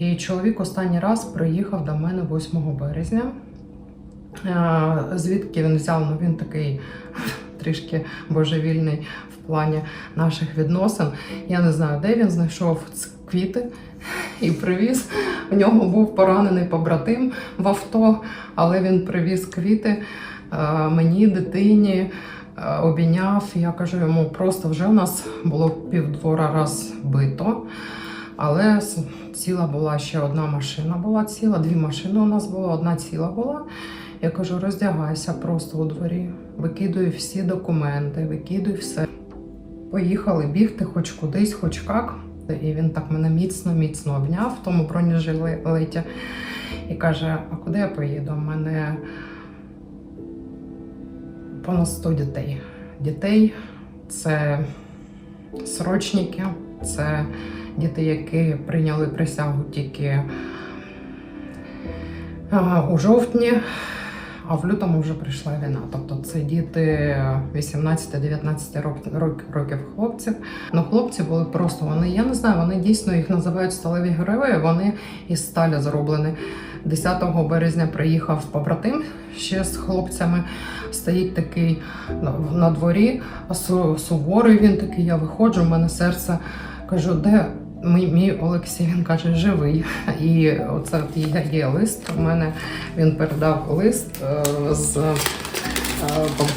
І чоловік останній раз приїхав до мене 8 березня. Е, Звідки він взяв? Ну він такий трішки божевільний в плані наших відносин. Я не знаю, де він знайшов квіти і привіз. У нього був поранений побратим в авто, але він привіз квіти е, мені, дитині. е, Обійняв, я кажу йому, просто вже у нас було півдвора розбито, але ціла була ще одна машина, була ціла, дві машини у нас було, одна ціла була. Я кажу, роздягайся просто у дворі, викидуй всі документи, викидуй все. Поїхали бігти хоч кудись, хоч як. І він так мене міцно, міцно обняв в тому бронежилеті і каже: А куди я поїду? У мене понад 100 дітей. Дітей це срочники, це діти, які прийняли присягу тільки у жовтні, а в лютому вже прийшла війна. Тобто це діти 18-19 років, років, хлопців. Ну, хлопці були просто вони, я не знаю, вони дійсно їх називають сталеві герої. Вони із сталі зроблені. 10 березня приїхав побратим ще з хлопцями. Стоїть такий на, дворі, суворий він такий. Я виходжу, в мене серце кажу, де мій, мій Олексій? Він каже, живий. І оце от є, лист. У мене він передав лист е, з е,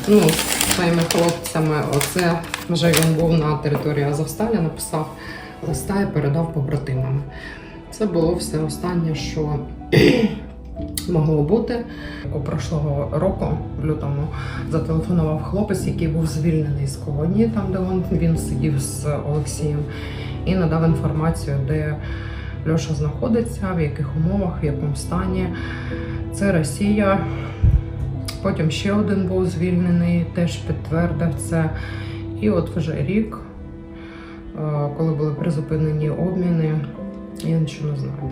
ну, своїми хлопцями. Оце вже він був на території Азовсталі, написав листа і передав побратимам. Це було все останнє, що могло бути. У прошлого року, в лютому, зателефонував хлопець, який був звільнений з колонії, там де він, він сидів з Олексієм, і надав інформацію, де Льоша знаходиться, в яких умовах, в якому стані. Це Росія. Потім ще один був звільнений, теж підтвердив це. І от вже рік, е, коли були призупинені обміни, я нічого не знаю.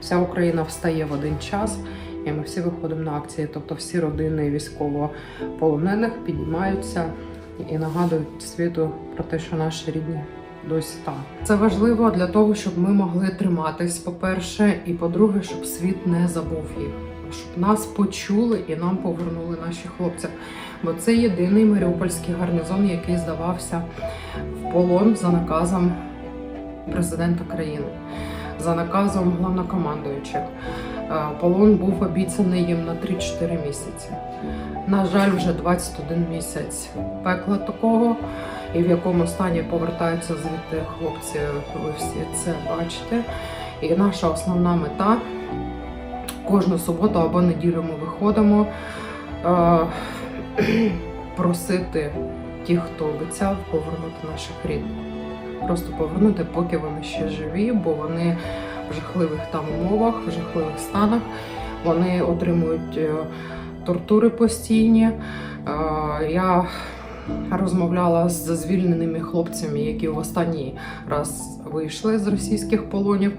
Вся Україна встає в один час, і ми всі виходимо на акції. Тобто всі родини військовополонених піднімаються і нагадують світу про те, що наші рідні досі там. Це важливо для того, щоб ми могли триматись, по-перше, і по-друге, щоб світ не забув їх, щоб нас почули і нам повернули наші хлопці. Бо це єдиний маріупольський гарнізон, який здавався в полон за наказом президента країни, за наказом головнокомандуючих. Е, Полон був обіцяний їм на 3-4 місяці. На жаль, вже 21 місяць пекла такого, і в якому стані повертаються звідти хлопці, ви всі це бачите. І наша основна мета кожну суботу або неділю ми виходимо е, просити тих, хто обіцяв повернути наших рідних. Просто повернути, поки вони ще живі, бо вони в жахливих там умовах, в жахливих станах. Вони отримують е, тортури постійні. Е, Я розмовляла з звільненими хлопцями, які в останній раз вийшли з російських полонів.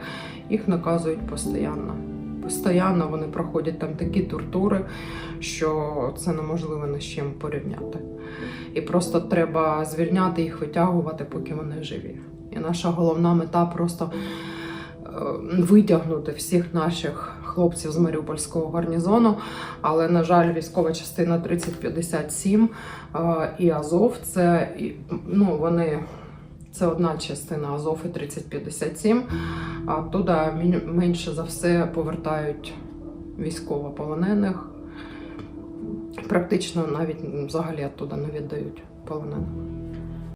Їх наказують постійно. Постійно вони проходять там такі тортури, що це неможливо ні з чим порівняти. І просто треба звільняти їх, витягувати, поки вони живі. І наша головна мета просто витягнути всіх наших хлопців з Маріупольського гарнізону. Але, на жаль, військова частина 3057 е, і Азов це ну, вони. Це одна частина Азов і 3057, а туди менше за все повертають військовополонених. Практично навіть взагалі оттуда не віддають полонених.